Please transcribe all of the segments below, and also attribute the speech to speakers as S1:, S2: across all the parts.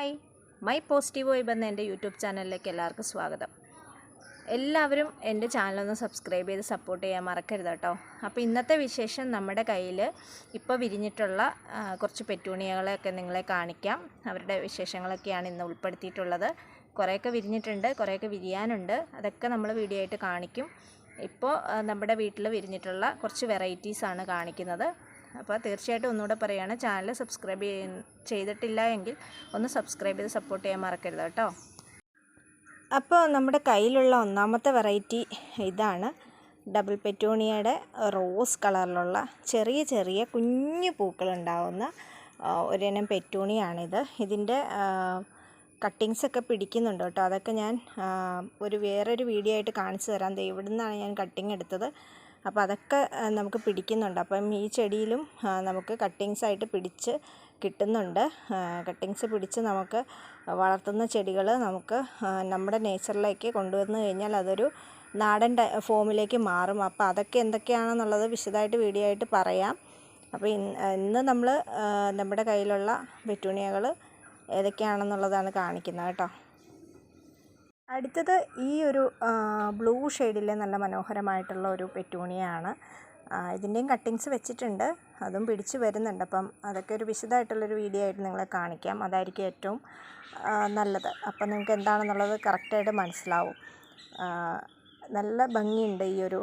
S1: Hi. My positive vibe എന്ന എന്റെ YouTube ചാനലിലേക്ക് എല്ലാവർക്കും സ്വാഗതം. എല്ലാവരും എന്റെ ചാനലൊന്ന് സബ്സ്ക്രൈബ് ചെയ്ത് സപ്പോർട്ട് ചെയ്യാൻ മറക്കരുത് കേട്ടോ. അപ്പോൾ ഇന്നത്തെ വിശേഷം നമ്മുടെ കയ്യിൽ ഇപ്പോൾ വിരിഞ്ഞിട്ടുള്ള കുറച്ച് പെറ്റൂണിയകളെയൊക്കെ നിങ്ങളെ കാണിക്കാം. അവരുടെ വിശേഷങ്ങളൊക്കെയാണ് ഇന്ന് ഉൾപ്പെടുത്തിയിട്ടുള്ളത്. കുറേയൊക്കെ വിരിഞ്ഞിട്ടുണ്ട് കുറേയൊക്കെ വിരിയാനുണ്ട്. അതൊക്കെ നമ്മൾ വീഡിയോ ആയിട്ട് കാണിക്കും. ഇപ്പോൾ നമ്മുടെ വീട്ടിൽ വിരിഞ്ഞിട്ടുള്ള കുറച്ച് വെറൈറ്റീസാണ് കാണിക്കുന്നത്. അപ്പോൾ തീർച്ചയായിട്ടും ഒന്നുകൂടെ പറയുകയാണ്. ചാനൽ സബ്സ്ക്രൈബ് ചെയ്തിട്ടില്ല എങ്കിൽ ഒന്ന് സബ്സ്ക്രൈബ് ചെയ്ത് സപ്പോർട്ട് ചെയ്യാൻ മറക്കരുത് കേട്ടോ. അപ്പോൾ നമ്മുടെ കയ്യിലുള്ള ഒന്നാമത്തെ വെറൈറ്റി ഇതാണ് ഡബിൾ പെറ്റൂണിയയുടെ റോസ് കളറിലുള്ള ചെറിയ ചെറിയ കുഞ്ഞു പൂക്കളുണ്ടാവുന്ന ഒരിനം പെറ്റൂണിയാണിത്. ഇതിന്റെ കട്ടിങ്സ് ഒക്കെ പിടിക്കുന്നുണ്ട് കേട്ടോ. അതൊക്കെ ഞാൻ ഒരു വേറൊരു വീഡിയോ ആയിട്ട് കാണിച്ചു തരാം. ദേ ഇവിടെ നിന്നാണ് ഞാൻ കട്ടിങ് എടുത്തത്. അപ്പോൾ അതൊക്കെ നമുക്ക് പിടിക്കുന്നുണ്ട്. അപ്പം ഈ ചെടിയിലും നമുക്ക് കട്ടിങ്സ് ആയിട്ട് പിടിച്ച് കിട്ടുന്നുണ്ട്. കട്ടിങ്സ് പിടിച്ച് നമുക്ക് വളർത്തുന്ന ചെടികൾ നമുക്ക് നമ്മുടെ നേച്ചറിലേക്ക് കൊണ്ടുവന്ന് കഴിഞ്ഞാൽ അതൊരു നാടൻ ഫോമിലേക്ക് മാറും. അപ്പോൾ അതൊക്കെ എന്തൊക്കെയാണെന്നുള്ളത് വിശദമായിട്ട് വീഡിയോ ആയിട്ട് പറയാം. അപ്പോൾ ഇന്ന് നമ്മൾ നമ്മുടെ കയ്യിലുള്ള പെറ്റൂണിയകൾ ഏതൊക്കെയാണെന്നുള്ളതാണ് കാണിക്കുന്നത് കേട്ടോ. അടുത്തത് ഈ ഒരു ബ്ലൂ ഷെയ്ഡിലെ നല്ല മനോഹരമായിട്ടുള്ള ഒരു പെറ്റൂണിയാണ്. ഇതിന്റെയും കട്ടിങ്സ് വെച്ചിട്ടുണ്ട്. അതും പിടിച്ച് വരുന്നുണ്ട്. അപ്പം അതൊക്കെ ഒരു വിശദമായിട്ടുള്ളൊരു വീഡിയോ ആയിട്ട് നിങ്ങളെ കാണിക്കാം. അതായിരിക്കും ഏറ്റവും നല്ലത്. അപ്പം നിങ്ങൾക്ക് എന്താണെന്നുള്ളത് കറക്റ്റായിട്ട് മനസ്സിലാവും. നല്ല ഭംഗിയുണ്ട് ഈ ഒരു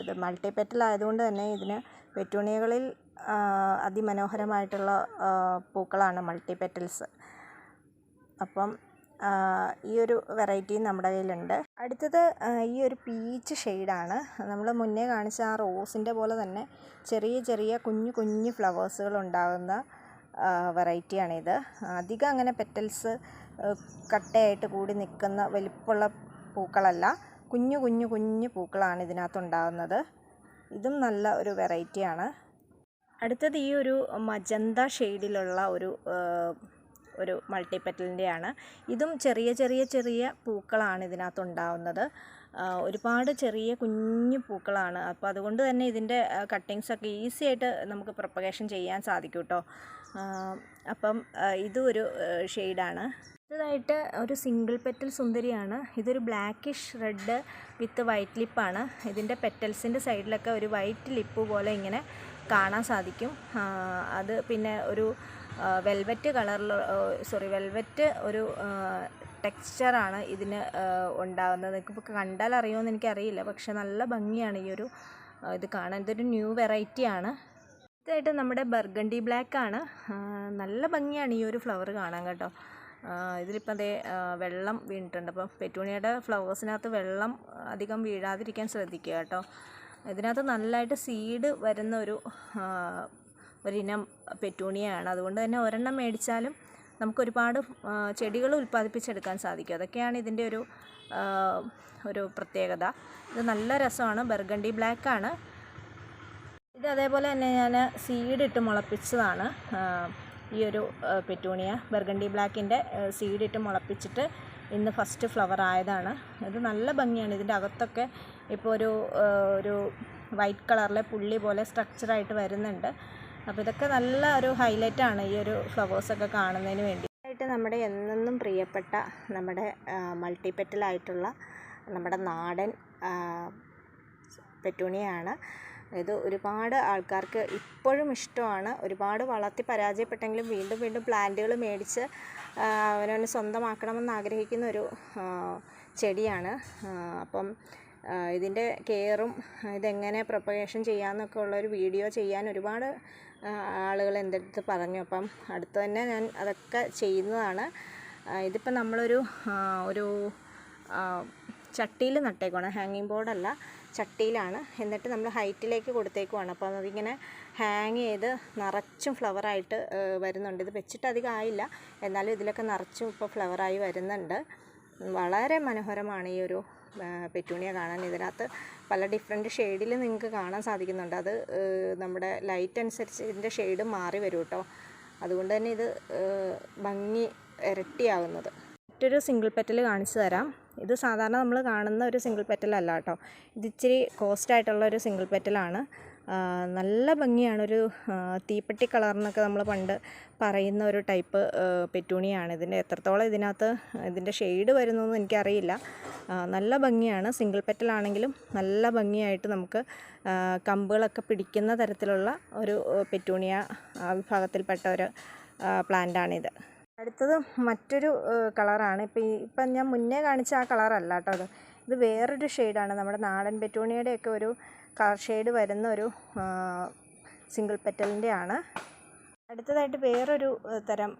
S1: ഇത് മൾട്ടി പെറ്റൽ ആയതുകൊണ്ട് തന്നെ ഇതിന് പെറ്റൂണിയകളിൽ അതിമനോഹരമായിട്ടുള്ള പൂക്കളാണ് മൾട്ടി പെറ്റൽസ് അപ്പം ഈ ഒരു വെറൈറ്റിയും നമ്മുടെ കയ്യിലുണ്ട്. അടുത്തത് ഈ ഒരു പീച്ച് ഷെയ്ഡാണ് നമ്മൾ മുന്നേ കാണിച്ച ആ റോസിന്റെ പോലെ തന്നെ ചെറിയ ചെറിയ കുഞ്ഞു കുഞ്ഞു ഫ്ലവേഴ്സുകൾ ഉണ്ടാകുന്ന വെറൈറ്റിയാണിത് അധികം അങ്ങനെ പെറ്റൽസ് കട്ടയായിട്ട് കൂടി നിൽക്കുന്ന വലിപ്പുള്ള പൂക്കളല്ല. കുഞ്ഞു കുഞ്ഞു കുഞ്ഞു പൂക്കളാണ് ഇതിനകത്തുണ്ടാകുന്നത് ഇതും നല്ല ഒരു വെറൈറ്റിയാണ് അടുത്തത് ഈ ഒരു മജന്ത ഷെയ്ഡിലുള്ള ഒരു ഒരു മൾട്ടിപ്പെറ്റലിന്റെയാണ് ഇതും ചെറിയ ചെറിയ ചെറിയ പൂക്കളാണ് ഇതിനകത്ത് ഉണ്ടാവുന്നത് ഒരുപാട് ചെറിയ കുഞ്ഞു പൂക്കളാണ്. അപ്പോൾ അതുകൊണ്ട് തന്നെ ഇതിന്റെ കട്ടിങ്സൊക്കെ ഈസി ആയിട്ട് നമുക്ക് പ്രൊപ്പഗേഷൻ ചെയ്യാൻ സാധിക്കും കേട്ടോ. അപ്പം ഇതും ഒരു ഷെയ്ഡാണ്. അടുത്തതായിട്ട് ഒരു സിംഗിൾ പെറ്റൽ സുന്ദരിയാണ്. ഇതൊരു ബ്ലാക്കിഷ് റെഡ് വിത്ത് വൈറ്റ് ലിപ്പാണ്. ഇതിന്റെ പെറ്റൽസിന്റെ സൈഡിലൊക്കെ ഒരു വൈറ്റ് ലിപ്പ് പോലെ ഇങ്ങനെ കാണാൻ സാധിക്കും. അത് പിന്നെ ഒരു വെൽവെറ്റ് കളറിൽ സോറി വെൽവെറ്റ് ഒരു ടെക്സ്ചറാണ് ഇതിന് ഉണ്ടാകുന്നത് നിങ്ങൾക്കിപ്പോൾ കണ്ടാൽ അറിയുമെന്ന് എനിക്കറിയില്ല പക്ഷെ നല്ല ഭംഗിയാണ് ഈ ഒരു ഇത് കാണാൻ. ഇതൊരു ന്യൂ വെറൈറ്റിയാണ് ഇതായിട്ട് നമ്മുടെ ബർഗണ്ടി ബ്ലാക്കാണ് നല്ല ഭംഗിയാണ് ഈ ഒരു ഫ്ലവർ കാണാൻ കേട്ടോ. ഇതിലിപ്പോൾ അതേ വെള്ളം വീണിട്ടുണ്ട്. അപ്പം പെറ്റൂണിയുടെ ഫ്ലവേഴ്സിനകത്ത് വെള്ളം അധികം വീഴാതിരിക്കാൻ ശ്രദ്ധിക്കുക കേട്ടോ. ഇതിനകത്ത് നല്ലതായിട്ട് സീഡ് വരുന്ന ഒരു ഒരിനം പെറ്റൂണിയാണ്. അതുകൊണ്ട് തന്നെ ഒരെണ്ണം മേടിച്ചാലും നമുക്കൊരുപാട് ചെടികൾ ഉൽപ്പാദിപ്പിച്ചെടുക്കാൻ സാധിക്കും. അതൊക്കെയാണ് ഇതിന്റെ ഒരു ഒരു പ്രത്യേകത. ഇത് നല്ല രസമാണ്. ബർഗണ്ടി ആണ് ഇത് അതേപോലെ തന്നെ ഞാൻ സീഡ് ഇട്ട് മുളപ്പിച്ചതാണ് ഈ ഒരു പെറ്റൂണിയ ബർഗണ്ടി ബ്ലാക്കിന്റെ സീഡ് ഇട്ട് മുളപ്പിച്ചിട്ട് ഇന്ന് ഫസ്റ്റ് ഫ്ലവർ ആയതാണ്. ഇത് നല്ല ഭംഗിയാണ്. ഇതിന്റെ അകത്തൊക്കെ ഇപ്പോൾ ഒരു ഒരു വൈറ്റ് കളറിലെ പുള്ളി പോലെ സ്ട്രക്ചറായിട്ട് വരുന്നുണ്ട്. അപ്പോൾ ഇതൊക്കെ നല്ല ഒരു ഹൈലൈറ്റാണ് ഈ ഒരു ഫ്ലവേഴ്സൊക്കെ കാണുന്നതിന് വേണ്ടി. ആയിട്ട് നമ്മുടെ എന്നെന്നും പ്രിയപ്പെട്ട നമ്മുടെ മൾട്ടിപെറ്റലായിട്ടുള്ള നമ്മുടെ നാടൻ പെറ്റൂണിയാണ്. ഇത് ഒരുപാട് ആൾക്കാർക്ക് ഇപ്പോഴും ഇഷ്ടമാണ്. ഒരുപാട് വളർത്തി പരാജയപ്പെട്ടെങ്കിലും വീണ്ടും വീണ്ടും പ്ലാന്റുകൾ മേടിച്ച് അവനവന് സ്വന്തമാക്കണമെന്ന് ആഗ്രഹിക്കുന്ന ഒരു ചെടിയാണ്. അപ്പം ഇതിന്റെ കെയറും ഇതെങ്ങനെ പ്രൊപ്പഗേഷൻ ചെയ്യാമെന്നൊക്കെ ഉള്ളൊരു വീഡിയോ ചെയ്യാൻ ഒരുപാട് ആളുകൾ എന്റെ അടുത്ത് പറഞ്ഞു. അപ്പം അടുത്ത് തന്നെ ഞാൻ അതൊക്കെ ചെയ്യുന്നതാണ്. ഇതിപ്പോൾ നമ്മളൊരു ഒരു ചട്ടിയിൽ നട്ടേക്കുവാണ്. ഹാങ്ങിങ് ബോർഡല്ല ചട്ടിയിലാണ്. എന്നിട്ട് നമ്മൾ ഹൈറ്റിലേക്ക് കൊടുത്തേക്കുവാണ്. അപ്പോൾ അതിങ്ങനെ ഹാങ് ചെയ്ത് നിറച്ചും ഫ്ലവറായിട്ട് വരുന്നുണ്ട്. ഇത് വെച്ചിട്ട് അധികം ആയില്ല. എന്നാലും ഇതിലൊക്കെ നിറച്ചും ഇപ്പോൾ ഫ്ലവറായി വരുന്നുണ്ട്. വളരെ മനോഹരമാണ് ഈ ഒരു പെറ്റൂണിയ കാണാൻ. ഇതിനകത്ത് പല ഡിഫറെന്റ് ഷെയ്ഡിൽ നിങ്ങൾക്ക് കാണാൻ സാധിക്കുന്നുണ്ട്. അത് നമ്മുടെ ലൈറ്റ് അനുസരിച്ച് ഇതിന്റെ ഷെയ്ഡ് മാറി വരും കേട്ടോ. അതുകൊണ്ട് തന്നെ ഇത് ഭംഗി ഇരട്ടിയാകുന്നത് മറ്റൊരു സിംഗിൾ പെറ്റൽ കാണിച്ചു തരാം. ഇത് സാധാരണ നമ്മൾ കാണുന്ന ഒരു സിംഗിൾ പെറ്റലല്ല കേട്ടോ. ഇത് ഇച്ചിരി കോസ്റ്റ് ആയിട്ടുള്ള ഒരു സിംഗിൾ പെറ്റലാണ് നല്ല ഭംഗിയാണ് ഒരു തീപ്പെട്ടി കളറെന്നൊക്കെ നമ്മൾ പണ്ട് പറയുന്ന ഒരു ടൈപ്പ് പെറ്റൂണിയാണ്. ഇതിന്റെ എത്രത്തോളം ഇതിനകത്ത് ഇതിന്റെ ഷെയ്ഡ് വരുന്നതെന്ന് എനിക്കറിയില്ല. നല്ല ഭംഗിയാണ്. സിംഗിൾ പെറ്റലാണെങ്കിലും നല്ല ഭംഗിയായിട്ട് നമുക്ക് കമ്പുകളൊക്കെ പിടിക്കുന്ന തരത്തിലുള്ള ഒരു പെറ്റൂണിയ വിഭാഗത്തിൽപ്പെട്ട ഒരു പ്ലാന്റാണിത്. അടുത്തത് മറ്റൊരു കളറാണ്. ഇപ്പം ഈ ഇപ്പം ഞാൻ മുന്നേ കാണിച്ച ആ കളറല്ല കേട്ടോ അത്. ഇത് വേറൊരു ഷെയ്ഡാണ്. നമ്മുടെ നാടൻ പെറ്റൂണിയുടെയൊക്കെ ഒരു കളർ ഷെയ്ഡ് വരുന്ന ഒരു സിംഗിൾ പെറ്റലിന്റെ ആണ് അടുത്തതായിട്ട് വേറൊരു തരം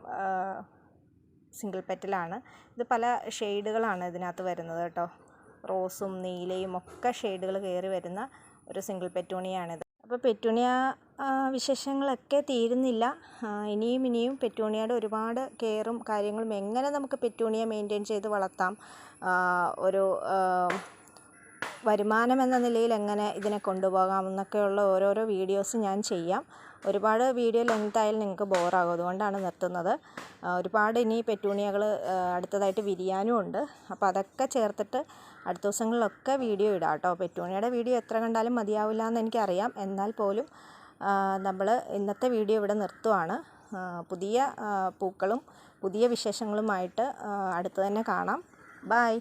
S1: സിംഗിൾ പെറ്റലാണ്. ഇത് പല ഷെയ്ഡുകളാണ് ഇതിനകത്ത് വരുന്നത് കേട്ടോ. റോസും നീലയും ഒക്കെ ഷെയ്ഡുകൾ കയറി വരുന്ന ഒരു സിംഗിൾ പെറ്റൂണിയാണിത്. അപ്പോൾ പെറ്റൂണിയ വിശേഷങ്ങളൊക്കെ തീരുന്നില്ല. ഇനിയും ഇനിയും പെറ്റൂണിയയുടെ ഒരുപാട് കെയറും കാര്യങ്ങളും എങ്ങനെ നമുക്ക് പെറ്റൂണിയ മെയിന്റെയിൻ ചെയ്ത് വളർത്താം? ഒരു വരുമാനം എന്ന നിലയിൽ എങ്ങനെ ഇതിനെ കൊണ്ടുപോകാം എന്നൊക്കെയുള്ള ഓരോരോ വീഡിയോസ് ഞാൻ ചെയ്യാം. ഒരുപാട് വീഡിയോ ലെങ്ത് ആയാലും നിങ്ങൾക്ക് ബോറാകും. അതുകൊണ്ടാണ് നിർത്തുന്നത്. ഒരുപാട് ഇനി പെറ്റൂണിയകൾ അടുത്തതായിട്ട് വിരിയാനും ഉണ്ട്. അപ്പോൾ അതൊക്കെ ചേർത്തിട്ട് അടുത്ത ദിവസങ്ങളിലൊക്കെ വീഡിയോ ഇടാം കേട്ടോ. പെറ്റൂണിയുടെ വീഡിയോ എത്ര കണ്ടാലും മതിയാവില്ല എന്ന് എനിക്കറിയാം. എന്നാൽ പോലും നമ്മൾ ഇന്നത്തെ വീഡിയോ ഇവിടെ നിർത്തുവാണ്. പുതിയ പൂക്കളും പുതിയ വിശേഷങ്ങളുമായിട്ട് അടുത്ത് തന്നെ കാണാം. ബായ്